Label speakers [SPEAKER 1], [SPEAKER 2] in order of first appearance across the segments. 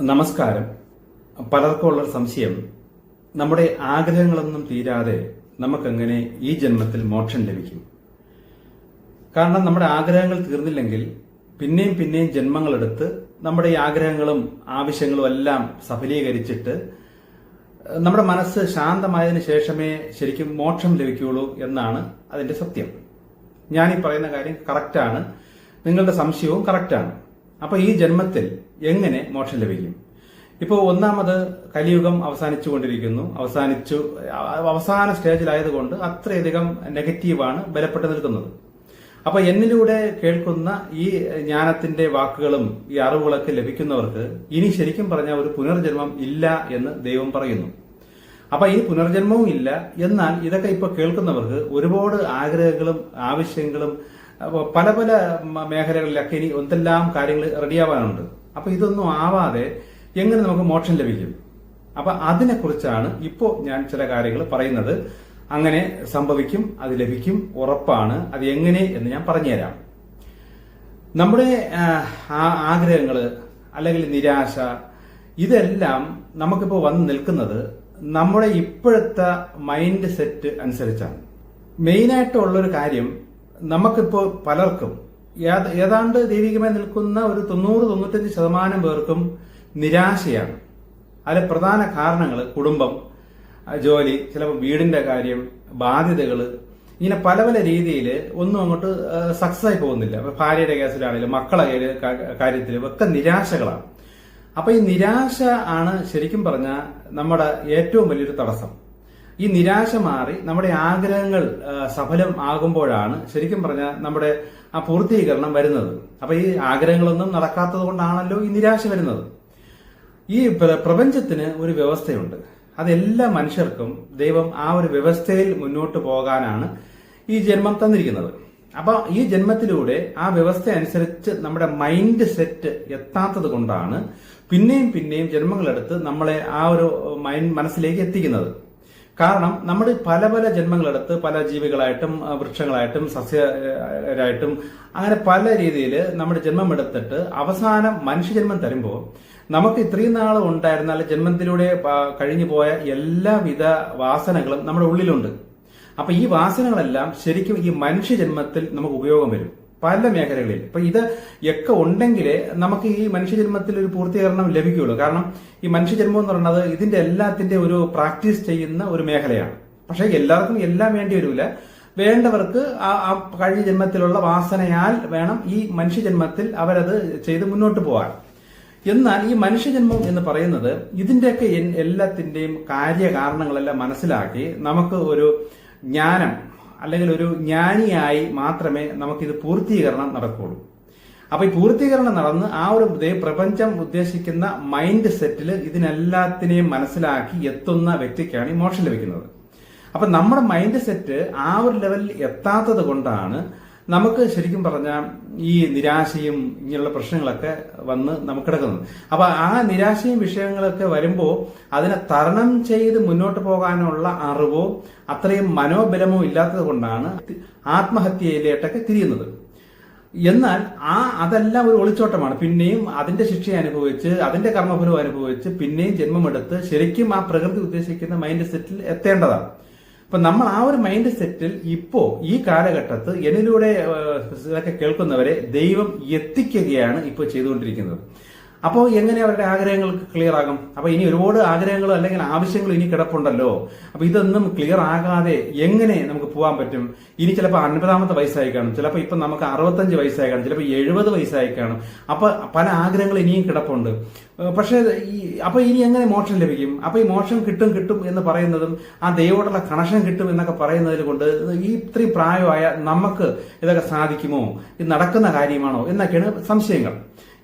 [SPEAKER 1] നമസ്കാരം. പലർക്കുള്ള സംശയം. നമ്മുടെ ആഗ്രഹങ്ങളൊന്നും തീരാതെ നമുക്കെങ്ങനെ ഈ ജന്മത്തിൽ മോക്ഷം ലഭിക്കും. കാരണം നമ്മുടെ ആഗ്രഹങ്ങൾ തീർന്നില്ലെങ്കിൽ പിന്നെയും പിന്നെയും ജന്മങ്ങളെടുത്ത് നമ്മുടെ ഈ ആഗ്രഹങ്ങളും ആവശ്യങ്ങളും എല്ലാം സഫലീകരിച്ചിട്ട് നമ്മുടെ മനസ്സ് ശാന്തമായതിനു ശേഷമേ ശരിക്കും മോക്ഷം ലഭിക്കുകയുള്ളൂ എന്നാണ് അതിന്റെ സത്യം. ഞാൻ ഈ പറയുന്ന കാര്യം കറക്റ്റാണ് നിങ്ങളുടെ സംശയവും കറക്റ്റാണ് അപ്പോൾ ഈ ജന്മത്തിൽ എങ്ങനെ മോക്ഷം ലഭിക്കും? ഇപ്പോൾ ഒന്നാമത് കലിയുഗം അവസാനിച്ചു കൊണ്ടിരിക്കുന്നു അവസാനിച്ചു അവസാന സ്റ്റേജിലായതുകൊണ്ട് അത്രയധികം നെഗറ്റീവാണ് ബലപ്പെട്ട് നിൽക്കുന്നത് അപ്പൊ എന്നിലൂടെ കേൾക്കുന്ന ഈ ജ്ഞാനത്തിന്റെ വാക്കുകളും ഈ അറിവുകളൊക്കെ ലഭിക്കുന്നവർക്ക് ഇനി ശരിക്കും പറഞ്ഞ ഒരു പുനർജന്മം ഇല്ല എന്ന് ദൈവം പറയുന്നു. അപ്പൊ ഈ പുനർജന്മവും ഇല്ല. എന്നാൽ ഇതൊക്കെ ഇപ്പൊ കേൾക്കുന്നവർക്ക് ഒരുപാട് ആഗ്രഹങ്ങളും ആവശ്യങ്ങളും പല പല മേഖലകളിലൊക്കെ ഇനി എന്തെല്ലാം കാര്യങ്ങൾ റെഡിയാവാനുണ്ട്. അപ്പൊ ഇതൊന്നും ആവാതെ എങ്ങനെ നമുക്ക് മോക്ഷം ലഭിക്കും? അപ്പൊ അതിനെക്കുറിച്ചാണ് ഇപ്പോൾ ഞാൻ ചില കാര്യങ്ങൾ പറയുന്നത്. അങ്ങനെ സംഭവിക്കും അത് ലഭിക്കും ഉറപ്പാണ് അത് എങ്ങനെ എന്ന് ഞാൻ പറഞ്ഞുതരാം. നമ്മുടെ ആഗ്രഹങ്ങൾ അല്ലെങ്കിൽ നിരാശ ഇതെല്ലാം നമുക്കിപ്പോൾ വന്ന് നിൽക്കുന്നത് നമ്മുടെ ഇപ്പോഴത്തെ മൈൻഡ് സെറ്റ് അനുസരിച്ചാണ്. മെയിനായിട്ടുള്ളൊരു കാര്യം നമുക്കിപ്പോൾ പലർക്കും ഏതാണ്ട് ദൈവികമായി നിൽക്കുന്ന ഒരു തൊണ്ണൂറ് തൊണ്ണൂറ്റഞ്ച് ശതമാനം പേർക്കും നിരാശയാണ്. അതിലെ പ്രധാന കാരണങ്ങൾ കുടുംബം ജോലി ചിലപ്പോൾ വീടിന്റെ കാര്യം ബാധ്യതകൾ ഇങ്ങനെ പല പല രീതിയിൽ ഒന്നും അങ്ങോട്ട് സക്സസ് ആയി പോകുന്നില്ല. ഭാര്യയുടെ കേസിലാണെങ്കിലും മക്കളെ കാര്യത്തിലും ഒക്കെ നിരാശകളാണ്. അപ്പൊ ഈ നിരാശ ആണ് ശരിക്കും പറഞ്ഞാൽ നമ്മുടെ ഏറ്റവും വലിയൊരു തടസ്സം. ഈ നിരാശ മാറി നമ്മുടെ ആഗ്രഹങ്ങൾ സഫലം ആകുമ്പോഴാണ് ശരിക്കും പറഞ്ഞാൽ നമ്മുടെ ആ പൂർത്തീകരണം വരുന്നത്. അപ്പൊ ഈ ആഗ്രഹങ്ങളൊന്നും നടക്കാത്തത് കൊണ്ടാണല്ലോ ഈ നിരാശ വരുന്നത്. ഈ പ്രപഞ്ചത്തിന് ഒരു വ്യവസ്ഥയുണ്ട്. അതെല്ലാ മനുഷ്യർക്കും ദൈവം ആ ഒരു വ്യവസ്ഥയിൽ മുന്നോട്ട് പോകാനാണ് ഈ ജന്മം തന്നിരിക്കുന്നത്. അപ്പൊ ഈ ജന്മത്തിലൂടെ ആ വ്യവസ്ഥ അനുസരിച്ച് നമ്മുടെ മൈൻഡ് സെറ്റ് എത്താത്തത് കൊണ്ടാണ് പിന്നെയും പിന്നെയും ജന്മങ്ങളെടുത്ത് നമ്മളെ ആ ഒരു മൈൻഡ് മനസ്സിലേക്ക് എത്തിക്കുന്നത്. കാരണം നമ്മൾ പല പല ജന്മങ്ങളെടുത്ത് പല ജീവികളായിട്ടും വൃക്ഷങ്ങളായിട്ടും സസ്യരായിട്ടും അങ്ങനെ പല രീതിയിൽ നമ്മുടെ ജന്മം എടുത്തിട്ട് അവസാനം മനുഷ്യജന്മം തരുമ്പോൾ നമുക്ക് ഇത്രയും നാൾ ഉണ്ടായിരുന്ന അല്ലെ ജന്മത്തിലൂടെ കഴിഞ്ഞു പോയ എല്ലാവിധ വാസനകളും നമ്മുടെ ഉള്ളിലുണ്ട്. അപ്പൊ ഈ വാസനകളെല്ലാം ശരിക്കും ഈ മനുഷ്യജന്മത്തിൽ നമുക്ക് ഉപയോഗം വരും. പല മേഖലകളിൽ. അപ്പൊ ഇത് ഒക്കെ ഉണ്ടെങ്കിലേ നമുക്ക് ഈ മനുഷ്യജന്മത്തിൽ ഒരു പൂർത്തീകരണം ലഭിക്കുകയുള്ളൂ. കാരണം ഈ മനുഷ്യജന്മം എന്ന് പറയുന്നത് ഇതിന്റെ എല്ലാത്തിന്റെ ഒരു പ്രാക്ടീസ് ചെയ്യുന്ന ഒരു മേഖലയാണ്. പക്ഷെ എല്ലാവർക്കും എല്ലാം വേണ്ടി വരില്ല. വേണ്ടവർക്ക് ആ കഴിഞ്ഞ ജന്മത്തിലുള്ള വാസനയാൽ വേണം ഈ മനുഷ്യജന്മത്തിൽ അവരത് ചെയ്ത് മുന്നോട്ട് പോകാൻ. എന്നാൽ ഈ മനുഷ്യജന്മം എന്ന് പറയുന്നത് ഇതിന്റെയൊക്കെ എല്ലാത്തിന്റെയും കാര്യകാരണങ്ങളെല്ലാം മനസ്സിലാക്കി നമുക്ക് ഒരു ജ്ഞാനം അല്ലെങ്കിൽ ഒരു ജ്ഞാനിയായി മാത്രമേ നമുക്കിത് പൂർത്തീകരണം നടക്കുകയുള്ളൂ അപ്പൊ ഈ പൂർത്തീകരണം നടന്ന് ആ ഒരു പ്രപഞ്ചം ഉദ്ദേശിക്കുന്ന മൈൻഡ് സെറ്റിൽ ഇതിനെല്ലാത്തിനെയും മനസ്സിലാക്കി എത്തുന്ന വ്യക്തിക്കാണ് ഈ മോക്ഷം ലഭിക്കുന്നത്. അപ്പൊ നമ്മുടെ മൈൻഡ് സെറ്റ് ആ ഒരു ലെവലിൽ എത്താത്തത് കൊണ്ടാണ് നമുക്ക് ശരിക്കും പറഞ്ഞാൽ ഈ നിരാശയും ഇങ്ങനെയുള്ള പ്രശ്നങ്ങളൊക്കെ വന്ന് നമുക്ക് കിടക്കുന്നത് അപ്പൊ ആ നിരാശയും വിഷയങ്ങളൊക്കെ വരുമ്പോൾ അതിനെ തരണം ചെയ്ത് മുന്നോട്ട് പോകാനുള്ള അറിവോ അത്രയും മനോബലമോ ഇല്ലാത്തത് കൊണ്ടാണ് ആത്മഹത്യയിലേട്ടൊക്കെ തിരിയുന്നത്. എന്നാൽ ആ അതെല്ലാം ഒരു ഒളിച്ചോട്ടമാണ്. പിന്നെയും അതിന്റെ ശിക്ഷ അനുഭവിച്ച് അതിന്റെ കർമ്മഫലം അനുഭവിച്ച് പിന്നെയും ജന്മമെടുത്ത് ശരിക്കും ആ പ്രകൃതി ഉദ്ദേശിക്കുന്ന മൈൻഡ് സെറ്റിൽ എത്തേണ്ടതാണ്. അപ്പൊ നമ്മൾ ആ ഒരു മൈൻഡ് സെറ്റിൽ ഇപ്പോ ഈ കാലഘട്ടത്ത് എന്നിലൂടെ കേൾക്കുന്നവരെ ദൈവം എത്തിക്കുകയാണ് ഇപ്പോൾ ചെയ്തുകൊണ്ടിരിക്കുന്നത്. അപ്പോൾ എങ്ങനെ അവരുടെ ആഗ്രഹങ്ങൾക്ക് ക്ലിയർ ആകും? അപ്പോൾ ഇനി ഒരുപാട് ആഗ്രഹങ്ങളും അല്ലെങ്കിൽ ആവശ്യങ്ങളും ഇനി കിടപ്പുണ്ടല്ലോ. അപ്പൊ ഇതൊന്നും ക്ലിയർ ആകാതെ എങ്ങനെ നമുക്ക് പോകാൻ പറ്റും? ഇനി ചിലപ്പോൾ അൻപതാമത്തെ വയസ്സായി കാണും. ചിലപ്പോൾ ഇപ്പൊ നമുക്ക് അറുപത്തഞ്ച് വയസ്സായി കാണും. ചിലപ്പോൾ എഴുപത് വയസ്സായി കാണും. അപ്പോൾ പല ആഗ്രഹങ്ങൾ ഇനിയും കിടപ്പുണ്ട്. പക്ഷേ ഈ അപ്പൊ ഇനി എങ്ങനെ മോക്ഷം ലഭിക്കും? അപ്പോൾ ഈ മോക്ഷം കിട്ടും കിട്ടും എന്ന് പറയുന്നതും ആ ദൈവോടുള്ള കണക്ഷൻ കിട്ടും എന്നൊക്കെ പറയുന്നതിൽ കൊണ്ട് ഈ ഇത്രയും പ്രായമായ നമുക്ക് ഇതൊക്കെ സാധിക്കുമോ? ഇത് നടക്കുന്ന കാര്യമാണോ? എന്നൊക്കെയാണ് സംശയങ്ങൾ.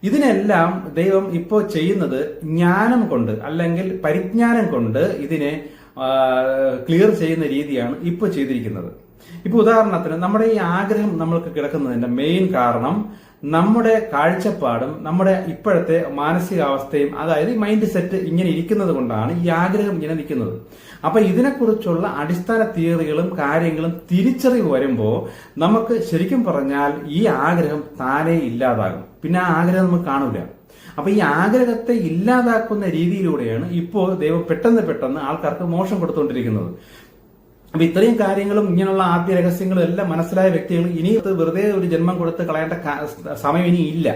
[SPEAKER 1] ഇതിനെല്ലാം ദൈവം ഇപ്പോൾ ചെയ്യുന്നത് ജ്ഞാനം കൊണ്ട് അല്ലെങ്കിൽ പരിജ്ഞാനം കൊണ്ട് ഇതിനെ ക്ലിയർ ചെയ്യുന്ന രീതിയാണ് ഇപ്പോൾ ചെയ്തിരിക്കുന്നത്. ഇപ്പൊ ഉദാഹരണത്തിന് നമ്മുടെ ഈ ആഗ്രഹം നമ്മൾക്ക് കിടക്കുന്നതിന്റെ മെയിൻ കാരണം നമ്മുടെ കാഴ്ചപ്പാടും നമ്മുടെ ഇപ്പോഴത്തെ മാനസികാവസ്ഥയും അതായത് മൈൻഡ് സെറ്റ് ഇങ്ങനെ ഇരിക്കുന്നത് കൊണ്ടാണ് ഈ ആഗ്രഹം ഇങ്ങനെ നിൽക്കുന്നത്. അപ്പൊ ഇതിനെക്കുറിച്ചുള്ള അടിസ്ഥാന തിയറികളും കാര്യങ്ങളും തിരിച്ചറിവ് വരുമ്പോൾ നമുക്ക് ശരിക്കും പറഞ്ഞാൽ ഈ ആഗ്രഹം താനേ ഇല്ലാതാകും. പിന്നെ ആ ആഗ്രഹം നമുക്ക് കാണൂല. അപ്പൊ ഈ ആഗ്രഹത്തെ ഇല്ലാതാക്കുന്ന രീതിയിലൂടെയാണ് ഇപ്പോൾ ദൈവം പെട്ടെന്ന് പെട്ടെന്ന് ആൾക്കാർക്ക് മോശം കൊടുത്തുകൊണ്ടിരിക്കുന്നത് അപ്പൊ ഇത്രയും കാര്യങ്ങളും ഇങ്ങനെയുള്ള ആദ്യ രഹസ്യങ്ങളും എല്ലാം മനസ്സിലായ വ്യക്തികൾ ഇനി വെറുതെ ഒരു ജന്മം കൊടുത്ത് കളയേണ്ട സമയം ഇനി ഇല്ല.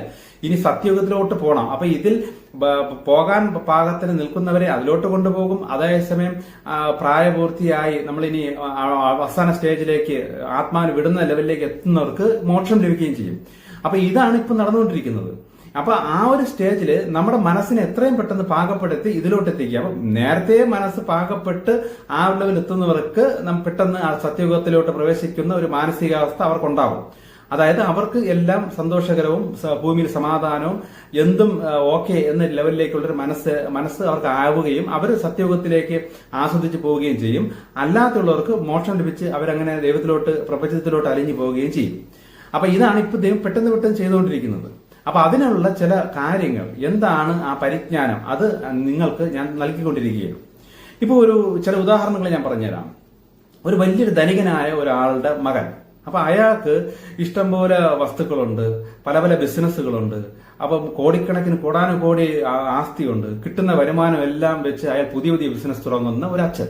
[SPEAKER 1] ഇനി സത്യയുഗത്തിലോട്ട് പോകണം അപ്പൊ ഇതിൽ പോകാൻ പാകത്തിന് നിൽക്കുന്നവരെ അതിലോട്ട് കൊണ്ടുപോകും. അതേസമയം സമയം പ്രായപൂർത്തിയായി നമ്മളിനി അവസാന സ്റ്റേജിലേക്ക് ആത്മാവിന് വിടുന്ന ലെവലിലേക്ക് എത്തുന്നവർക്ക് മോക്ഷം ലഭിക്കുകയും ചെയ്യും. അപ്പൊ ഇതാണ് ഇപ്പൊ നടന്നുകൊണ്ടിരിക്കുന്നത്. അപ്പൊ ആ ഒരു സ്റ്റേജിൽ നമ്മുടെ മനസ്സിനെ എത്രയും പെട്ടെന്ന് പാകപ്പെടുത്തി ഇതിലോട്ട് എത്തിക്കുക. അപ്പൊ നേരത്തെ മനസ്സ് പാകപ്പെട്ട് ആ ലെവൽ എത്തുന്നവർക്ക് പെട്ടെന്ന് ആ സത്യയുഗത്തിലോട്ട് പ്രവേശിക്കുന്ന ഒരു മാനസികാവസ്ഥ അവർക്കുണ്ടാവും. അതായത് അവർക്ക് എല്ലാം സന്തോഷകരവും ഭൂമിയിൽ സമാധാനവും എന്തും ഓക്കെ എന്ന ലെവലിലേക്കുള്ള ഒരു മനസ്സ് മനസ്സ് അവർക്ക് ആവുകയും അവർ സത്യയുഗത്തിലേക്ക് ആസ്വദിച്ച് പോവുകയും ചെയ്യും. അല്ലാത്തുള്ളവർക്ക് മോക്ഷം ലഭിച്ച് അവരങ്ങനെ ദൈവത്തിലോട്ട് പ്രപഞ്ചത്തിലോട്ട് അലിഞ്ഞു പോവുകയും ചെയ്യും. അപ്പൊ ഇതാണ് ഇപ്പൊ ദൈവം പെട്ടെന്ന് പെട്ടെന്ന് ചെയ്തുകൊണ്ടിരിക്കുന്നത്. അപ്പൊ അതിനുള്ള ചില കാര്യങ്ങൾ എന്താണ് ആ പരിജ്ഞാനം? അത് നിങ്ങൾക്ക് ഞാൻ നൽകിക്കൊണ്ടിരിക്കുകയാണ്. ഇപ്പൊ ഒരു ചില ഉദാഹരണങ്ങൾ ഞാൻ പറഞ്ഞുതരാം. ഒരു വലിയൊരു ധനികനായ ഒരാളുടെ മകൻ. അപ്പൊ അയാൾക്ക് ഇഷ്ടംപോലെ വസ്തുക്കളുണ്ട് പല പല ബിസിനസ്സുകളുണ്ട്. അപ്പം കോടിക്കണക്കിന് കോടാനുകോടി ആസ്തിയുണ്ട്. കിട്ടുന്ന വരുമാനം എല്ലാം വെച്ച് അയാൾ പുതിയ പുതിയ ബിസിനസ് തുടങ്ങുന്ന ഒരു അച്ഛൻ.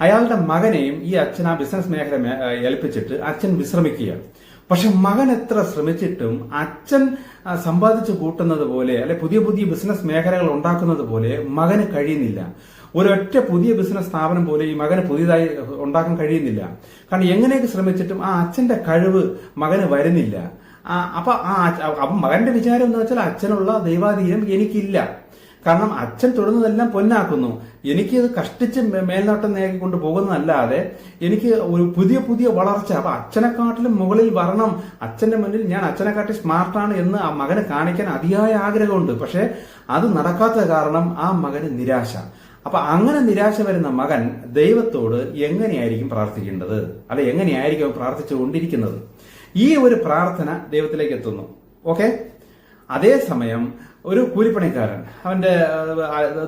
[SPEAKER 1] അയാളുടെ മകനെയും ഈ അച്ഛൻ ആ ബിസിനസ് മേഖല ഏൽപ്പിച്ചിട്ട് അച്ഛൻ വിശ്രമിക്കുകയാണ്. പക്ഷെ മകൻ എത്ര ശ്രമിച്ചിട്ടും അച്ഛൻ സമ്പാദിച്ചു കൂട്ടുന്നത് പോലെ അല്ലെ പുതിയ പുതിയ ബിസിനസ് മേഖലകൾ ഉണ്ടാക്കുന്നത് പോലെ മകന് കഴിയുന്നില്ല. ഒരൊറ്റ പുതിയ ബിസിനസ് സ്ഥാപനം പോലെ ഈ മകന് പുതിയതായി ഉണ്ടാക്കാൻ കഴിയുന്നില്ല. കാരണം എങ്ങനെയൊക്കെ ശ്രമിച്ചിട്ടും ആ അച്ഛന്റെ കഴിവ് മകന് വരുന്നില്ല. അപ്പൊ ആ അപ്പൊ മകന്റെ വിചാരം എന്ന് വെച്ചാൽ അച്ഛനുള്ള ദൈവാധീനം എനിക്കില്ല. കാരണം അച്ഛൻ തൊടുന്നതെല്ലാം പൊന്നാക്കുന്നു. എനിക്ക് ഇത് കഷ്ടിച്ച് മേൽനോട്ടം നേടിക്കൊണ്ട് പോകുന്നതല്ലാതെ എനിക്ക് ഒരു പുതിയ പുതിയ വളർച്ച അപ്പൊ അച്ഛനെക്കാട്ടിലും മുകളിൽ വരണം. അച്ഛന്റെ മുന്നിൽ ഞാൻ അച്ഛനെക്കാട്ടി സ്മാർട്ടാണ് എന്ന് ആ മകനെ കാണിക്കാൻ അതിയായ ആഗ്രഹമുണ്ട്. പക്ഷെ അത് നടക്കാത്ത കാരണം ആ മകന് നിരാശ. അപ്പൊ അങ്ങനെ നിരാശ വരുന്ന മകൻ ദൈവത്തോട് എങ്ങനെയായിരിക്കും പ്രാർത്ഥിക്കേണ്ടത്? അല്ലെ എങ്ങനെയായിരിക്കും പ്രാർത്ഥിച്ചുകൊണ്ടിരിക്കുന്നത്? ഈ ഒരു പ്രാർത്ഥന ദൈവത്തിലേക്ക് എത്തുന്നു. ഓക്കെ? അതേസമയം ഒരു കൂലിപ്പണിക്കാരൻ. അവന്റെ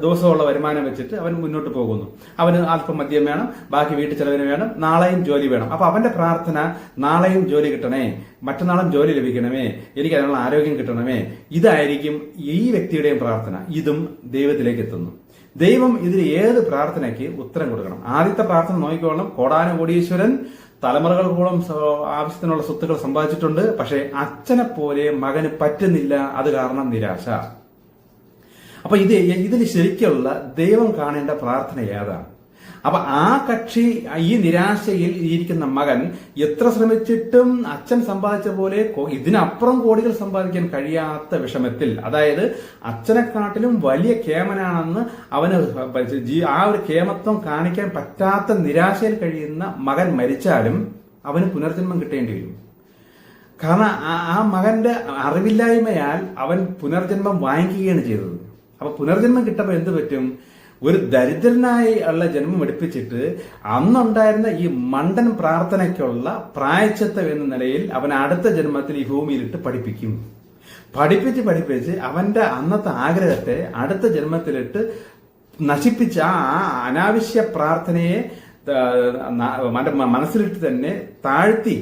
[SPEAKER 1] ദിവസമുള്ള വരുമാനം വെച്ചിട്ട് അവൻ മുന്നോട്ട് പോകുന്നു. അവന് അല്പം മദ്യം വേണം ബാക്കി വീട്ടു ചെലവിന് വേണം നാളെയും ജോലി വേണം. അപ്പൊ അവന്റെ പ്രാർത്ഥന നാളെയും ജോലി കിട്ടണേ മറ്റന്നാളും ജോലി ലഭിക്കണമേ എനിക്ക് അതിനുള്ള ആരോഗ്യം കിട്ടണമേ ഇതായിരിക്കും ഈ വ്യക്തിയുടെയും പ്രാർത്ഥന. ഇതും ദൈവത്തിലേക്ക് എത്തുന്നു. ദൈവം ഇതിൽ ഏത് പ്രാർത്ഥനയ്ക്ക് ഉത്തരം കൊടുക്കണം? ആദ്യത്തെ പ്രാർത്ഥന നോക്കിക്കോളണം കോടാനുകോടീശ്വരൻ തലമുറകൾക്കോളം ആവശ്യത്തിനുള്ള സ്വത്തുക്കൾ സമ്പാദിച്ചിട്ടുണ്ട്. പക്ഷേ അച്ഛനെ പോലെ മകന് പറ്റുന്നില്ല. അത് കാരണം നിരാശ. അപ്പൊ ഇത് ഇതിൽ ശരിക്കുള്ള ദൈവം കാണേണ്ട പ്രാർത്ഥന ഏതാണ്? അപ്പൊ ആ കക്ഷി ഈ നിരാശയിൽ ഇരിക്കുന്ന മകൻ എത്ര ശ്രമിച്ചിട്ടും അച്ഛൻ സമ്പാദിച്ച പോലെ ഇതിനപ്പുറം കോടികൾ സമ്പാദിക്കാൻ കഴിയാത്ത വിഷമത്തിൽ. അതായത് അച്ഛനെക്കാട്ടിലും വലിയ കേമനാണെന്ന് അവന് ആ ഒരു കേമത്വം കാണിക്കാൻ പറ്റാത്ത നിരാശയിൽ കഴിയുന്ന മകൻ മരിച്ചാലും അവന് പുനർജന്മം കിട്ടേണ്ടി വരും. കാരണം ആ- മകന്റെ അറിവില്ലായ്മയാൽ അവൻ പുനർജന്മം വാങ്ങിക്കുകയാണ് ചെയ്തത്. അപ്പൊ പുനർജന്മം കിട്ടുമ്പോൾ എന്ത് പറ്റും? ഒരു ദരിദ്രനായി ഉള്ള ജന്മം എടുപ്പിച്ചിട്ട് അന്നുണ്ടായിരുന്ന ഈ മണ്ടൻ പ്രാർത്ഥനയ്ക്കുള്ള പ്രായച്ചത്വം എന്ന നിലയിൽ അവൻ അടുത്ത ജന്മത്തിൽ ഈ ഭൂമിയിലിട്ട് പഠിപ്പിക്കും. പഠിപ്പിച്ച് പഠിപ്പിച്ച് അവന്റെ അന്നത്തെ ആഗ്രഹത്തെ അടുത്ത ജന്മത്തിലിട്ട് നശിപ്പിച്ച ആ അനാവശ്യ പ്രാർത്ഥനയെ മനസ്സിലിട്ട് തന്നെ താഴ്ത്തി.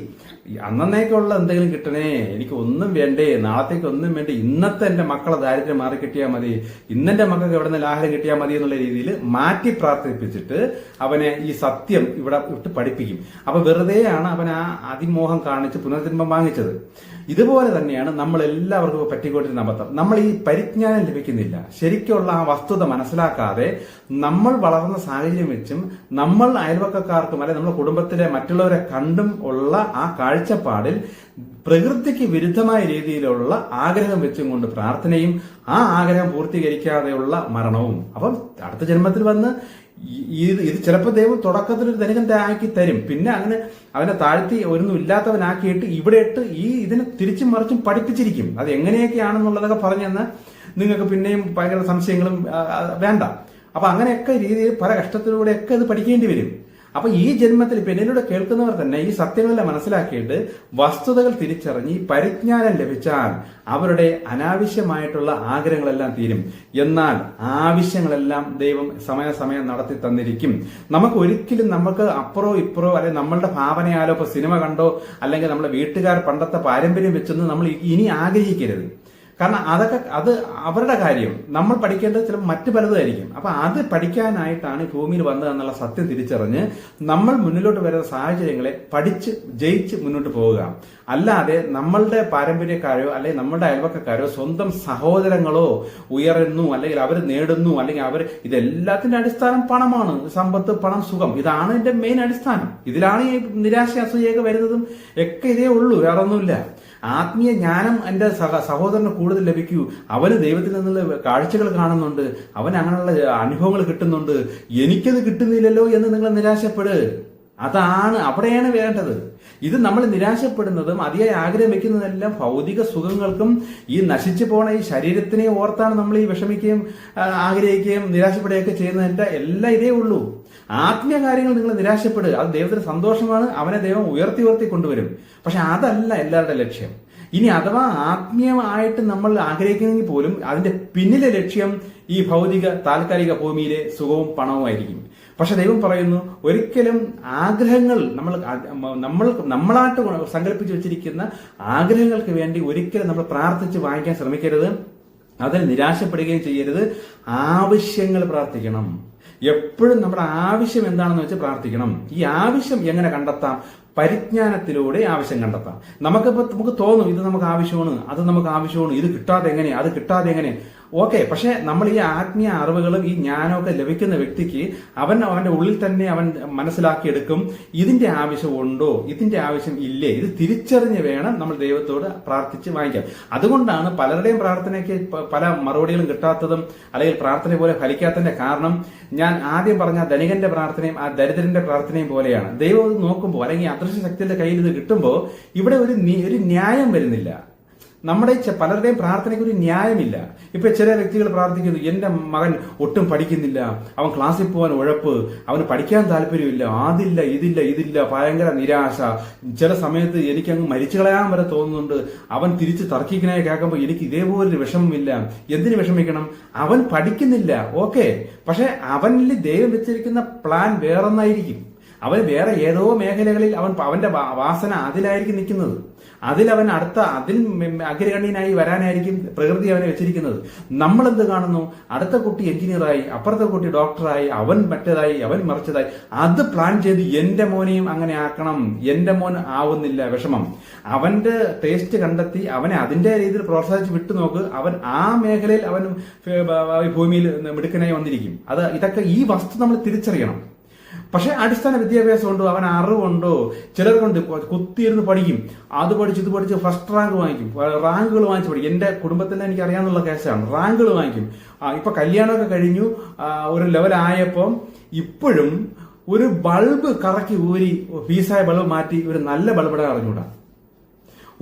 [SPEAKER 1] അന്നേക്കുള്ള എന്തെങ്കിലും കിട്ടണേ എനിക്ക് ഒന്നും വേണ്ടേ നാളത്തേക്ക് ഒന്നും വേണ്ടേ ഇന്നത്തെ എന്റെ മക്കളെ ദാരിദ്ര്യം മാറി കിട്ടിയാൽ മതി ഇന്നെന്റെ മക്കൾക്ക് എവിടെ നിന്ന് ആഹാരം കിട്ടിയാൽ മതി എന്നുള്ള രീതിയിൽ മാറ്റി പ്രാർത്ഥിപ്പിച്ചിട്ട് അവനെ ഈ സത്യം ഇവിടെ ഇട്ട് പഠിപ്പിക്കും. അപ്പൊ വെറുതെയാണ് അവൻ ആ അതിമോഹം കാണിച്ച് പുനർജന്മം വാങ്ങിച്ചത്. ഇതുപോലെ തന്നെയാണ് നമ്മൾ എല്ലാവർക്കും പറ്റിക്കൊണ്ടിരുന്ന അബദ്ധം. നമ്മൾ ഈ പരിജ്ഞാനം ലഭിക്കുന്നില്ല. ശരിക്കുള്ള ആ വസ്തുത മനസ്സിലാക്കാതെ നമ്മൾ വളർന്ന സാഹചര്യം വെച്ചും നമ്മൾ അയൽവക്കക്കാർക്കും അല്ലെ നമ്മുടെ കുടുംബത്തിലെ മറ്റുള്ളവരെ കണ്ടും ഉള്ള ആ കാഴ്ചപ്പാടിൽ പ്രകൃതിക്ക് വിരുദ്ധമായ രീതിയിലുള്ള ആഗ്രഹം വെച്ചും കൊണ്ട് പ്രാർത്ഥനയും ആ ആഗ്രഹം പൂർത്തീകരിക്കാതെയുള്ള മരണവും. അപ്പം അടുത്ത ജന്മത്തിൽ വന്ന് ഇത് ഇത് ചിലപ്പോൾ ദൈവം തുടക്കത്തിൽ ഒരു ധനികൻ ആക്കി തരും. പിന്നെ അങ്ങനെ അവനെ താഴ്ത്തി ഒന്നും ഇല്ലാത്തവനാക്കിയിട്ട് ഇവിടെ ഇട്ട് ഈ ഇതിനെ തിരിച്ചും മറിച്ചും പഠിപ്പിച്ചിരിക്കും. അത് എങ്ങനെയൊക്കെയാണെന്നുള്ളതൊക്കെ പറഞ്ഞെന്ന് നിങ്ങൾക്ക് പിന്നെയും ഭയങ്കര സംശയങ്ങളും വേണ്ട. അപ്പൊ അങ്ങനെയൊക്കെ രീതിയിൽ പല കഷ്ടത്തിലൂടെയൊക്കെ ഇത് പഠിക്കേണ്ടി വരും. അപ്പൊ ഈ ജന്മത്തിൽ എന്നിലൂടെ കേൾക്കുന്നവർ തന്നെ ഈ സത്യങ്ങളെല്ലാം മനസ്സിലാക്കിയിട്ട് വസ്തുതകൾ തിരിച്ചറിഞ്ഞ് ഈ പരിജ്ഞാനം ലഭിച്ചാൽ അവരുടെ അനാവശ്യമായിട്ടുള്ള ആഗ്രഹങ്ങളെല്ലാം തീരും. എന്നാൽ ആവശ്യങ്ങളെല്ലാം ദൈവം സമയാസമയം നടത്തി തന്നിരിക്കും. നമുക്ക് ഒരിക്കലും നമുക്ക് അപ്പുറോ ഇപ്പുറോ അല്ലെങ്കിൽ നമ്മളുടെ ഭാവനയാലോ ഇപ്പൊ സിനിമ കണ്ടോ അല്ലെങ്കിൽ നമ്മുടെ വീട്ടുകാർ പണ്ടത്തെ പാരമ്പര്യം വെച്ചൊന്നും നമ്മൾ ഇനി ആഗ്രഹിക്കരുത്. കാരണം അതൊക്കെ അത് അവരുടെ കാര്യം. നമ്മൾ പഠിക്കേണ്ടത് ചില മറ്റു പലതായിരിക്കും അപ്പൊ അത് പഠിക്കാനായിട്ടാണ് ഭൂമിയിൽ വന്നതെന്നുള്ള സത്യം തിരിച്ചറിഞ്ഞ് നമ്മൾ മുന്നിലോട്ട് വരുന്ന സാഹചര്യങ്ങളെ പഠിച്ച് ജയിച്ച് മുന്നോട്ട് പോവുക. അല്ലാതെ നമ്മളുടെ പാരമ്പര്യക്കാരോ അല്ലെങ്കിൽ നമ്മളുടെ അയൽവക്കക്കാരോ സ്വന്തം സഹോദരങ്ങളോ ഉയരുന്നു അല്ലെങ്കിൽ അവർ നേടുന്നു അല്ലെങ്കിൽ അവർ ഇതെല്ലാത്തിന്റെ അടിസ്ഥാനം പണമാണ്. സമ്പത്ത് പണം സുഖം. ഇതാണ് ഇതിന്റെ മെയിൻ അടിസ്ഥാനം. ഇതിലാണ് ഈ നിരാശ അസൂയൊക്കെ വരുന്നതും ഒക്കെ ഇതേ ഉള്ളൂ. വേറെ ഒന്നുമില്ല ആത്മീയ ജ്ഞാനം എന്റെ സഹ സഹോദരന് കൂടുതൽ ലഭിക്കൂ. അവന് ദൈവത്തിൽ നിന്നുള്ള കാഴ്ചകൾ കാണുന്നുണ്ട്. അവൻ അങ്ങനെയുള്ള അനുഭവങ്ങൾ കിട്ടുന്നുണ്ട്. എനിക്കത് കിട്ടുന്നില്ലല്ലോ എന്ന് നിങ്ങൾ നിരാശപ്പെട്. അതാണ് അവിടെയാണ് വേണ്ടത്. ഇത് നമ്മൾ നിരാശപ്പെടുന്നതും അതിയായി ആഗ്രഹം വെക്കുന്നതെല്ലാം ഭൗതിക സുഖങ്ങൾക്കും ഈ നശിച്ചു പോണ ഈ ശരീരത്തിനെ ഓർത്താണ് നമ്മൾ ഈ വിഷമിക്കുകയും ആഗ്രഹിക്കുകയും നിരാശപ്പെടുകയൊക്കെ ചെയ്യുന്നതിന്റെ എല്ലാം ഇതേ ഉള്ളൂ. ആത്മീയ കാര്യങ്ങൾ നിങ്ങൾ നിരാശപ്പെടുക. അത് ദൈവത്തിന് സന്തോഷമാണ്. അവനെ ദൈവം ഉയർത്തി ഉയർത്തി കൊണ്ടുവരും. പക്ഷെ അതല്ല എല്ലാവരുടെ ലക്ഷ്യം. ഇനി അഥവാ ആത്മീയമായിട്ട് നമ്മൾ ആഗ്രഹിക്കുന്നെങ്കിൽ പോലും അതിന്റെ പിന്നിലെ ലക്ഷ്യം ഈ ഭൗതിക താൽക്കാലിക ഭൂമിയിലെ സുഖവും പണവുമായിരിക്കും. പക്ഷെ ദൈവം പറയുന്നു ഒരിക്കലും ആഗ്രഹങ്ങൾ നമ്മൾ നമ്മൾ നമ്മളായിട്ട് സങ്കല്പിച്ച് വെച്ചിരിക്കുന്ന ആഗ്രഹങ്ങൾക്ക് വേണ്ടി ഒരിക്കലും നമ്മൾ പ്രാർത്ഥിച്ച് വാങ്ങിക്കാൻ ശ്രമിക്കരുത്. അതിൽ നിരാശപ്പെടുകയും ചെയ്യരുത്. ആവശ്യങ്ങൾ പ്രാർത്ഥിക്കണം. എപ്പോഴും നമ്മുടെ ആവശ്യം എന്താണെന്ന് വെച്ച് പ്രാർത്ഥിക്കണം. ഈ ആവശ്യം എങ്ങനെ കണ്ടെത്താം? പരിജ്ഞാനത്തിലൂടെ ആവശ്യം കണ്ടെത്താം. നമുക്കിപ്പോ നമുക്ക് തോന്നും ഇത് നമുക്ക് ആവശ്യമാണ് അത് നമുക്ക് ആവശ്യമാണ് ഇത് കിട്ടാതെ എങ്ങനെ അത് കിട്ടാതെ എങ്ങനെ ഓക്കെ പക്ഷെ നമ്മൾ ഈ ആത്മീയ അറിവുകളും ഈ ജ്ഞാനമൊക്കെ ലഭിക്കുന്ന വ്യക്തിക്ക് അവൻ അവന്റെ ഉള്ളിൽ തന്നെ അവൻ മനസ്സിലാക്കിയെടുക്കും. ഇതിന്റെ ആവശ്യം ഉണ്ടോ? ഇതിന്റെ ആവശ്യം ഇല്ലേ? ഇത് തിരിച്ചറിഞ്ഞ് വേണം നമ്മൾ ദൈവത്തോട് പ്രാർത്ഥിച്ച് വാങ്ങിക്കാം അതുകൊണ്ടാണ് പലരുടെയും പ്രാർത്ഥനയ്ക്ക് പല മറുപടികളും കിട്ടാത്തതും അല്ലെങ്കിൽ പ്രാർത്ഥന പോലെ ഫലിക്കാത്തതിന്റെ കാരണം ഞാൻ ആദ്യം പറഞ്ഞ ധനികന്റെ പ്രാർത്ഥനയും ആ ദരിദ്രന്റെ പ്രാർത്ഥനയും പോലെയാണ്. ദൈവം ഇത് നോക്കുമ്പോൾ അല്ലെങ്കിൽ അദൃശ്യ ശക്തിയുടെ കയ്യിൽ ഇത് കിട്ടുമ്പോൾ ഇവിടെ ഒരു ഒരു ന്യായം വരുന്നില്ല. നമ്മുടെ പലരുടെയും പ്രാർത്ഥനയ്ക്ക് ഒരു ന്യായമില്ല. ഇപ്പൊ ചില വ്യക്തികൾ പ്രാർത്ഥിക്കുന്നു എന്റെ മകൻ ഒട്ടും പഠിക്കുന്നില്ല. അവൻ ക്ലാസ്സിൽ പോകാൻ ഉഴപ്പ്. അവന് പഠിക്കാൻ താല്പര്യമില്ല. അതില്ല ഇതില്ല ഇതില്ല. ഭയങ്കര നിരാശ. ചില സമയത്ത് എനിക്ക് അങ്ങ് മരിച്ചു കളയാൻ വരെ തോന്നുന്നുണ്ട്. അവൻ തിരിച്ച് തർക്കിക്കനായി കേൾക്കുമ്പോൾ എനിക്ക് ഇതേപോലൊരു വിഷമമില്ല. എന്തിനു വിഷമിക്കണം? അവൻ പഠിക്കുന്നില്ല. ഓക്കെ. പക്ഷെ അവനിൽ ദൈവം വെച്ചിരിക്കുന്ന പ്ലാൻ വേറൊന്നായിരിക്കും. അവൻ വേറെ ഏതോ മേഖലകളിൽ അവൻ അവന്റെ വാസന അതിലായിരിക്കും നിൽക്കുന്നത്. അതിലവൻ അടുത്ത അതിൽ അഗ്രഗണ്യനായി വരാനായിരിക്കും പ്രകൃതി അവനെ വെച്ചിരിക്കുന്നത്. നമ്മൾ എന്ത് കാണുന്നു? അടുത്ത കുട്ടി എഞ്ചിനീയറായി അപ്പുറത്തെ കുട്ടി ഡോക്ടറായി അവൻ മറ്റേതായി അവൻ മറിച്ചതായി. അത് പ്ലാൻ ചെയ്ത് എന്റെ മോനെയും അങ്ങനെ ആക്കണം. എന്റെ മോൻ ആവുന്നില്ല വിഷമം. അവന്റെ ടേസ്റ്റ് കണ്ടെത്തി അവനെ അതിന്റെ രീതിയിൽ പ്രോത്സാഹിച്ച് വിട്ടു നോക്ക് അവൻ ആ മേഖലയിൽ അവൻ ഭൂമിയിൽ മിടുക്കനായി വന്നിരിക്കും. അത് ഇതൊക്കെ ഈ വസ്തു നമ്മൾ തിരിച്ചറിയണം. പക്ഷെ അടിസ്ഥാന വിദ്യാഭ്യാസം ഉണ്ടോ അവൻ അറിവുണ്ടോ? ചിലർ കൊണ്ട് കുത്തിയിരുന്ന് പഠിക്കും. അത് പഠിച്ച് ഇത് പഠിച്ച് ഫസ്റ്റ് റാങ്ക് വാങ്ങിക്കും. റാങ്കുകൾ വാങ്ങിച്ച് പഠിക്കും. എന്റെ കുടുംബത്തിൽ എനിക്ക് അറിയാവുന്ന കേസാണ്. റാങ്കുകൾ വാങ്ങിക്കും. ഇപ്പൊ കല്യാണമൊക്കെ കഴിഞ്ഞു. ഒരു ലെവലായപ്പം ഇപ്പോഴും ഒരു ബൾബ് കറക്കി ഊരി ഫീസായ ബൾബ് മാറ്റി ഒരു നല്ല ബൾബ് ഇടാൻ അറിഞ്ഞൂടാ.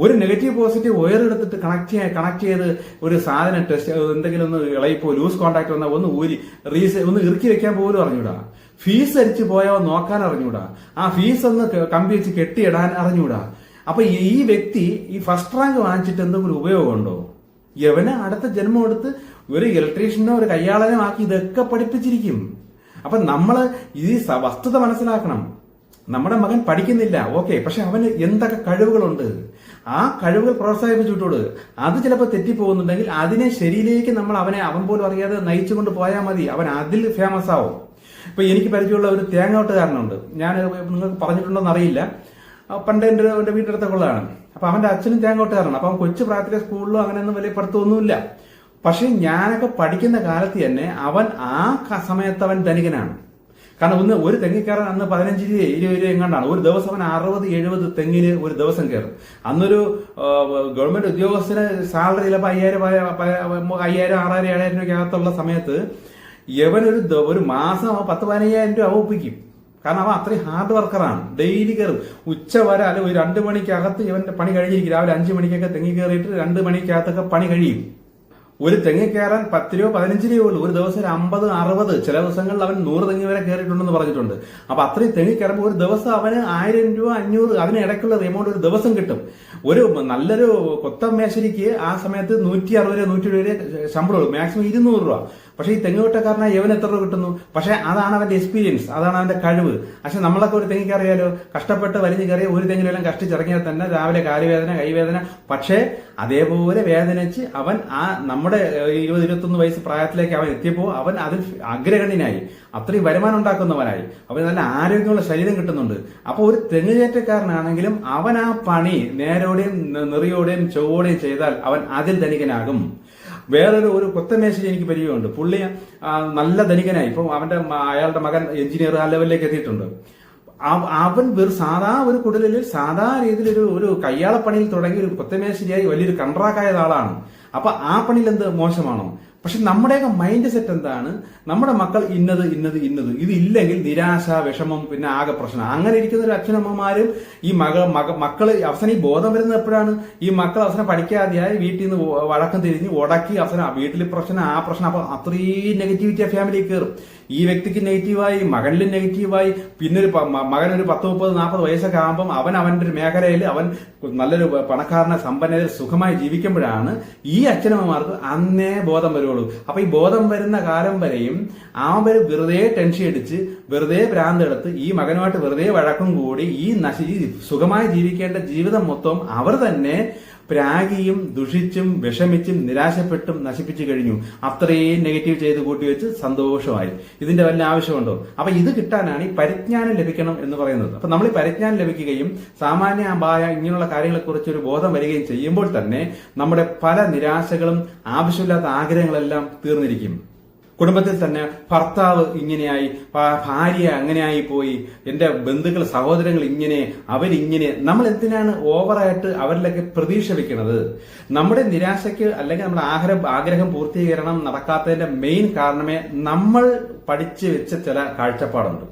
[SPEAKER 1] ഒരു നെഗറ്റീവ് പോസിറ്റീവ് വയർ എടുത്തിട്ട് കണക്ട് ചെയ്യാൻ കണക്ട് ചെയ്ത് ഒരു സാധനം ടെസ്റ്റ് എന്തെങ്കിലും ഒന്ന് ഇളയിപ്പോ ലൂസ് കോണ്ടാക്ട് വന്നാൽ ഒന്ന് ഊരി റീസ് ഒന്ന് ഇറുക്കി വെക്കാൻ പോലും അറിഞ്ഞൂടാ. ഫീസ് അരിച്ചു പോയോ നോക്കാൻ അറിഞ്ഞൂടാ. ആ ഫീസ് ഒന്ന് കമ്പി വെച്ച് കെട്ടിയിടാൻ അറിഞ്ഞൂടാ. അപ്പൊ ഈ വ്യക്തി ഈ ഫസ്റ്റ് റാങ്ക് വാങ്ങിച്ചിട്ട് എന്തെങ്കിലും ഉപയോഗമുണ്ടോ? യവന് അടുത്ത ജന്മം എടുത്ത് ഒരു ഇലക്ട്രീഷ്യനോ ഒരു കയ്യാളനോ ആക്കി ഇതൊക്കെ പഠിപ്പിച്ചിരിക്കും. അപ്പൊ നമ്മൾ ഈ വസ്തുത മനസ്സിലാക്കണം. നമ്മുടെ മകൻ പഠിക്കുന്നില്ല. ഓക്കെ പക്ഷെ അവന് എന്തൊക്കെ കഴിവുകളുണ്ട്? ആ കഴിവുകൾ പ്രോത്സാഹിപ്പിച്ചിട്ടോട് അത് ചിലപ്പോൾ തെറ്റിപ്പോകുന്നുണ്ടെങ്കിൽ അതിനെ ശരിയിലേക്ക് നമ്മൾ അവനെ അവൻ പോലും അറിയാതെ നയിച്ചുകൊണ്ട് പോയാൽ മതി. അവൻ അതിൽ ഫേമസ് ആവും. ഇപ്പൊ എനിക്ക് പരിചയമുള്ള ഒരു തേങ്ങോട്ടുകാരനുണ്ട്. ഞാൻ നിങ്ങൾക്ക് പറഞ്ഞിട്ടുണ്ടോന്ന് അറിയില്ല. പണ്ട് എന്റെ എന്റെ വീട്ടിനടുത്തുള്ളതാണ് അപ്പൊ അവന്റെ അച്ഛനും തേങ്ങോട്ടുകാരാണ് അപ്പൊ അവൻ കൊച്ചു പ്രായത്തിലെ സ്കൂളിലോ അങ്ങനെയൊന്നും വലിയ പഠിത്തമൊന്നുമില്ല. പക്ഷെ ഞാനൊക്കെ പഠിക്കുന്ന കാലത്ത് തന്നെ അവൻ ആ സമയത്ത് അവൻ ധനികനാണ്. കാരണം ഒന്ന് ഒരു തെങ്ങിക്കയറാൻ അന്ന് പതിനഞ്ച് രൂപ ഇരുപത് രൂപ എങ്ങാണ്ടാണ്. ഒരു ദിവസം അവൻ അറുപത് എഴുപത് തെങ്ങിന് ഒരു ദിവസം കയറും. അന്നൊരു ഗവൺമെന്റ് ഉദ്യോഗസ്ഥന് സാലറി ചിലപ്പോൾ അയ്യായിരം അയ്യായിരം ആറായിരം ഏഴായിരം രൂപയ്ക്കകത്തുള്ള സമയത്ത് യവനൊരു ഒരു മാസം പത്ത് പതിനയ്യായിരം രൂപ ഒപ്പിക്കും. കാരണം അവൻ അത്രയും ഹാർഡ് വർക്കറാണ് ഡെയിലി കയറും ഉച്ച വരെ അല്ലെ ഒരു രണ്ട് മണിക്കകത്ത് ഇവന്റെ പണി കഴിഞ്ഞിരിക്കും. രാവിലെ അഞ്ചു മണിക്കൊക്കെ തെങ്ങി കയറിയിട്ട് രണ്ട് മണിക്കകത്തൊക്കെ പണി കഴിയും. ഒരു തെങ്ങി കയറാൻ പത്ത് രൂപ പതിനഞ്ച് രൂപ ഉള്ളൂ. ഒരു ദിവസം ഒരു അമ്പത് അറുപത്. ചില ദിവസങ്ങളിൽ അവൻ നൂറ് തെങ്ങി വരെ കയറിയിട്ടുണ്ടെന്ന് പറഞ്ഞിട്ടുണ്ട്. അപ്പൊ അത്രയും തെങ്ങി കയറുമ്പോൾ ഒരു ദിവസം അവന് ആയിരം രൂപ അഞ്ഞൂറ് അതിന് ഇടയ്ക്കുള്ള എമൗണ്ട് ഒരു ദിവസം കിട്ടും. ഒരു നല്ലൊരു കൊത്തം മേശരിക്ക് ആ സമയത്ത് നൂറ്റി അറുപത് രൂപ നൂറ്റി എഴുപത് രൂപ ശമ്പളം മാക്സിമം ഇരുന്നൂറ് രൂപ. പക്ഷെ ഈ തെങ്ങുവെട്ടക്കാരനായ യവൻ എത്ര രൂപ കിട്ടുന്നു? പക്ഷെ അതാണ് അവന്റെ എക്സ്പീരിയൻസ് അതാണ് അവന്റെ കഴിവ്. പക്ഷെ നമ്മളൊക്കെ ഒരു തെങ്ങിക്ക് അറിയാലോ കഷ്ടപ്പെട്ട് വലിഞ്ഞു കയറിയ ഒരു തെങ്ങിലെല്ലാം കഷ്ടിച്ചിറങ്ങിയാൽ തന്നെ രാവിലെ കാലുവേദന കൈവേദന. പക്ഷേ അതേപോലെ വേദനിച്ച് അവൻ ആ നമ്മുടെ ഇരുപത് ഇരുപത്തൊന്ന് വയസ്സ് പ്രായത്തിലേക്ക് അവൻ എത്തിയപ്പോൾ അവൻ അതിൽ അഗ്രഗണ്യനായി. അത്രയും വരുമാനം ഉണ്ടാക്കുന്നവനായി. അവന് നല്ല ആരോഗ്യമുള്ള ശരീരം കിട്ടുന്നുണ്ട്. അപ്പോൾ ഒരു തെങ്ങുകയറ്റക്കാരനാണെങ്കിലും അവൻ ആ പണി നേരോടെയും നെറിയോടെയും ചൊവ്വോടെയും ചെയ്താൽ അവൻ അതിൽ ധനികനാകും. വേറൊരു ഒരു കൊത്തമേശരി എനിക്ക് പരിചയമുണ്ട്. പുള്ളി നല്ല ധനികനായി. ഇപ്പം അവന്റെ അയാളുടെ മകൻ എഞ്ചിനീയർ ആ ലെവലിലേക്ക് എത്തിയിട്ടുണ്ട്. അവൻ വെറും സാധാ ഒരു കുടലിൽ സാധാ രീതിയിൽ ഒരു ഒരു കയ്യാളപ്പണിയിൽ തുടങ്ങി ഒരു കൊത്തമേശരിയായി വലിയൊരു കൺട്രാക്ടായ ആളാണ് അപ്പൊ ആ പണിയിൽ എന്ത് മോശമാണോ? പക്ഷെ നമ്മുടെയൊക്കെ മൈൻഡ് സെറ്റ് എന്താണ്? നമ്മുടെ മക്കൾ ഇന്നത് ഇന്നത് ഇന്നത്. ഇതില്ലെങ്കിൽ നിരാശ വിഷമം പിന്നെ ആകെ പ്രശ്നം. അങ്ങനെ ഇരിക്കുന്ന ഒരു അച്ഛനമ്മമാരും ഈ മകൾ മക മക്കൾ അവസാനം ഈ ബോധം വരുന്നത് എപ്പോഴാണ്? ഈ മക്കൾ അവസാനം പഠിക്കാതെയായി വീട്ടിൽ നിന്ന് വഴക്കം തിരിഞ്ഞ് ഉടക്കി അവസാനം വീട്ടിൽ പ്രശ്നം ആ പ്രശ്നം അപ്പൊ അത്രയും നെഗറ്റിവിറ്റി ആ ഫാമിലി കയറും ഈ വ്യക്തിക്ക് നെഗറ്റീവായി മകനിലും നെഗറ്റീവായി പിന്നെ ഒരു മകൻ ഒരു പത്ത് മുപ്പത് നാൽപ്പത് വയസ്സൊക്കെ ആകുമ്പം അവൻ അവന്റെ ഒരു മേഖലയിൽ അവൻ നല്ലൊരു പണക്കാരനെ സമ്പന്നതയിൽ സുഖമായി ജീവിക്കുമ്പോഴാണ് ഈ അച്ഛനമ്മമാർക്ക് അന്നേ ബോധം വരുള്ളൂ. അപ്പൊ ഈ ബോധം വരുന്ന കാലം വരെയും അവർ വെറുതെ ടെൻഷൻ അടിച്ച് വെറുതെ ഭ്രാന്തെടുത്ത് ഈ മകനുമായിട്ട് വെറുതെ വഴക്കും കൂടി ഈ നശി സുഖമായി ജീവിക്കേണ്ട ജീവിതം മൊത്തം അവർ തന്നെ പ്രാഗിയും ദുഷിച്ചും വിഷമിച്ചും നിരാശപ്പെട്ടും നശിപ്പിച്ചു കഴിഞ്ഞു. അത്രയും നെഗറ്റീവ് ചെയ്ത് കൂട്ടി വെച്ച് സന്തോഷമായി. ഇതിന്റെ വല്ല ആവശ്യമുണ്ടോ? അപ്പൊ ഇത് കിട്ടാനാണ് ഈ പരിജ്ഞാനം ലഭിക്കണം എന്ന് പറയുന്നത്. അപ്പൊ നമ്മൾ ഈ പരിജ്ഞാനം ലഭിക്കുകയും സാമാന്യമായ ഇങ്ങനെയുള്ള കാര്യങ്ങളെക്കുറിച്ച് ഒരു ബോധം വരികയും ചെയ്യുമ്പോൾ തന്നെ നമ്മുടെ പല നിരാശകളും ആവശ്യമില്ലാത്ത ആഗ്രഹങ്ങളെല്ലാം തീർന്നിരിക്കും. കുടുംബത്തിൽ തന്നെ ഭർത്താവ് ഇങ്ങനെയായി ഭാര്യ അങ്ങനെയായി പോയി എന്റെ ബന്ധുക്കൾ സഹോദരങ്ങൾ ഇങ്ങനെ അവരിങ്ങനെ. നമ്മൾ എന്തിനാണ് ഓവറായിട്ട് അവരിലൊക്കെ പ്രതീക്ഷ വെക്കുന്നത്? നമ്മുടെ നിരാശയ്ക്ക് അല്ലെങ്കിൽ നമ്മുടെ ആഗ്രഹം ആഗ്രഹം പൂർത്തീകരണം നടക്കാത്തതിന്റെ മെയിൻ കാരണമേ നമ്മൾ പഠിച്ചു വെച്ച ചില കാഴ്ചപ്പാടുണ്ട്.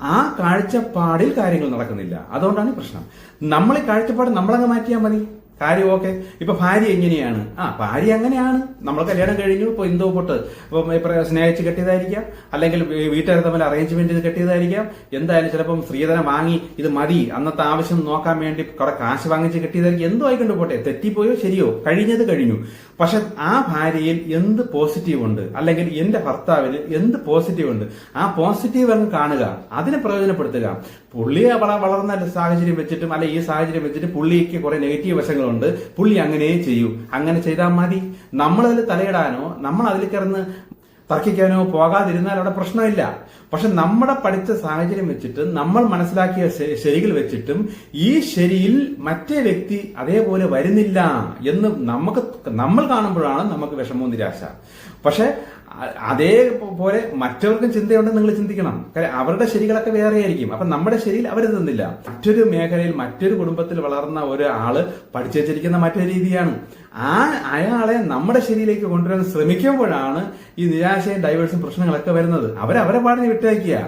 [SPEAKER 1] ആ കാഴ്ചപ്പാടിൽ കാര്യങ്ങൾ നടക്കുന്നില്ല. അതുകൊണ്ടാണ് പ്രശ്നം. നമ്മൾ കാഴ്ചപ്പാട് നമ്മളങ്ങ് മാറ്റിയാൽ മതി. കാര്യം ഓക്കെ ഇപ്പൊ ഭാര്യ എങ്ങനെയാണ്? ആ ഭാര്യ അങ്ങനെയാണ്. നമ്മൾ കല്യാണം കഴിഞ്ഞു ഇപ്പൊ എന്തോ പൊട്ട്. ഇപ്പൊ സ്നേഹിച്ച് കെട്ടിയതായിരിക്കാം. അല്ലെങ്കിൽ വീട്ടുകാർ തമ്മിൽ അറേഞ്ച്മെന്റ് ചെയ്ത് കെട്ടിയതായിരിക്കാം. എന്തായാലും ചിലപ്പം സ്ത്രീധനം വാങ്ങി ഇത് മതി. അന്നത്തെ ആവശ്യം നോക്കാൻ വേണ്ടി കുറെ കാശ് വാങ്ങിച്ച് കെട്ടിയതായിരിക്കും. എന്തോ ആയിക്കൊണ്ട് പോട്ടെ. തെറ്റിപ്പോയോ ശരിയോ? കഴിഞ്ഞത് കഴിഞ്ഞു. പക്ഷെ ആ ഭാര്യയിൽ എന്ത് പോസിറ്റീവ് ഉണ്ട്? അല്ലെങ്കിൽ എന്റെ ഭർത്താവിൽ എന്ത് പോസിറ്റീവ് ഉണ്ട്? ആ പോസിറ്റീവ് അങ്ങ് കാണുക. അതിനെ പ്രയോജനപ്പെടുത്തുക. പുള്ളിയെ വള- വളർന്ന സാഹചര്യം വെച്ചിട്ടും അല്ലെ ഈ സാഹചര്യം വെച്ചിട്ട് പുള്ളിക്ക് കുറെ നെഗറ്റീവ് വശങ്ങളുണ്ട്. പുള്ളി അങ്ങനെ ചെയ്യൂ. അങ്ങനെ ചെയ്താൽ മതി. നമ്മളതിൽ തലയിടാനോ നമ്മൾ അതിൽ കിടന്ന് തർക്കിക്കാനോ പോകാതിരുന്നാൽ അവിടെ പ്രശ്നമില്ല. പക്ഷെ നമ്മുടെ പഠിച്ച സാഹചര്യം വെച്ചിട്ട് നമ്മൾ മനസ്സിലാക്കിയ ശരികൾ വെച്ചിട്ടും ഈ ശരിയിൽ മറ്റേ വ്യക്തി അതേപോലെ വരുന്നില്ല എന്ന് നമുക്ക് നമ്മൾ കാണുമ്പോഴാണ് നമുക്ക് വിഷമവും നിരാശ. പക്ഷെ അതേപോലെ മറ്റവർക്കും ചിന്തയുണ്ടെന്ന് നിങ്ങൾ ചിന്തിക്കണം. കാര്യം അവരുടെ ശരികളൊക്കെ വേറെ ആയിരിക്കും. അപ്പൊ നമ്മുടെ ശരിയിൽ അവർ തന്നില്ല മറ്റൊരു മേഖലയിൽ മറ്റൊരു കുടുംബത്തിൽ വളർന്ന ഒരാൾ പഠിച്ചു വെച്ചിരിക്കുന്ന മറ്റൊരു രീതിയാണ്. ആ അയാളെ നമ്മുടെ ശരിയിലേക്ക് കൊണ്ടുവരാൻ ശ്രമിക്കുമ്പോഴാണ് ഈ നിരാശയും ഡൈവേഴ്സും പ്രശ്നങ്ങളൊക്കെ വരുന്നത്. അവരവരെ പാടിനെ വിട്ടയക്കുക.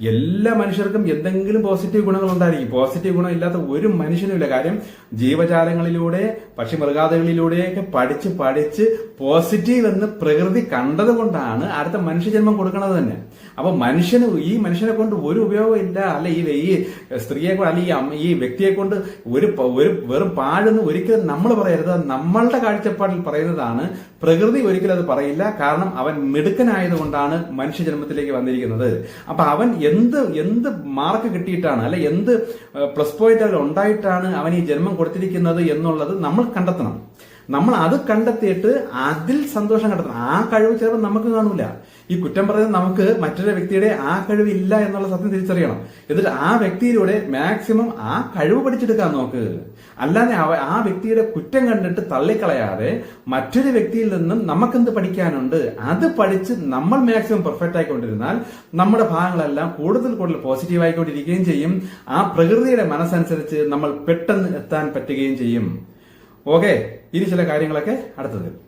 [SPEAKER 1] എല്ലാ മനുഷ്യർക്കും എന്തെങ്കിലും പോസിറ്റീവ് ഗുണങ്ങൾ ഉണ്ടായിരിക്കും. പോസിറ്റീവ് ഗുണം ഇല്ലാത്ത ഒരു മനുഷ്യനുമില്ല. കാര്യം ജീവജാലങ്ങളിലൂടെ പക്ഷി മൃഗാദികളിലൂടെയൊക്കെ പഠിച്ച് പഠിച്ച് പോസിറ്റീവ് എന്ന് പ്രകൃതി കണ്ടത് കൊണ്ടാണ് അടുത്ത മനുഷ്യജന്മം കൊടുക്കുന്നത് തന്നെ. അപ്പൊ മനുഷ്യന് ഈ മനുഷ്യനെ കൊണ്ട് ഒരു ഉപയോഗം ഇല്ല. അല്ലെ ഈ ഈ സ്ത്രീയെ കൊണ്ട് അല്ലെ ഈ അമ്മ- ഈ വ്യക്തിയെ കൊണ്ട് ഒരു ഒരു വെറും പാഴെന്ന് ഒരിക്കലും നമ്മൾ പറയരുത്. നമ്മളുടെ കാഴ്ചപ്പാടിൽ പറയുന്നതാണ് പ്രകൃതി ഒരിക്കലും അത് പറയില്ല. കാരണം അവൻ മിടുക്കനായതുകൊണ്ടാണ് മനുഷ്യജന്മത്തിലേക്ക് വന്നിരിക്കുന്നത്. അപ്പൊ അവൻ എന്ത് എന്ത് മാർക്ക് കിട്ടിയിട്ടാണ് അല്ലെ എന്ത് പ്ലസ് പോയിന്റ് അതിൽ ഉണ്ടായിട്ടാണ് അവൻ ഈ ജന്മം കൊടുത്തിരിക്കുന്നത് എന്നുള്ളത് നമ്മൾ കണ്ടെത്തണം. നമ്മൾ അത് കണ്ടെത്തിയിട്ട് അതിൽ സന്തോഷം കണ്ടെത്തണം. ആ കഴിവ് ചിലപ്പോൾ നമുക്ക് കാണൂല. ഈ കുറ്റം പറയുന്നത് നമുക്ക് മറ്റൊരു വ്യക്തിയുടെ ആ കഴിവില്ല എന്നുള്ള സത്യം തിരിച്ചറിയണം. എന്നിട്ട് ആ വ്യക്തിയിലൂടെ മാക്സിമം ആ കഴിവ് പഠിച്ചെടുക്കാൻ നോക്ക്. അല്ലാതെ ആ വ്യക്തിയുടെ കുറ്റം കണ്ടിട്ട് തള്ളിക്കളയാതെ മറ്റൊരു വ്യക്തിയിൽ നിന്നും നമുക്കെന്ത് പഠിക്കാനുണ്ട്? അത് പഠിച്ച് നമ്മൾ മാക്സിമം പെർഫെക്റ്റ് ആയിക്കൊണ്ടിരുന്നാൽ നമ്മുടെ ഭാഗങ്ങളെല്ലാം കൂടുതൽ കൂടുതൽ പോസിറ്റീവ് ആയിക്കൊണ്ടിരിക്കുകയും ചെയ്യും. ആ പ്രകൃതിയുടെ മനസ്സനുസരിച്ച് നമ്മൾ പെട്ടെന്ന് എത്താൻ പറ്റുകയും ചെയ്യും. ഓക്കെ ഇനി ചില കാര്യങ്ങളൊക്കെ അടുത്തത്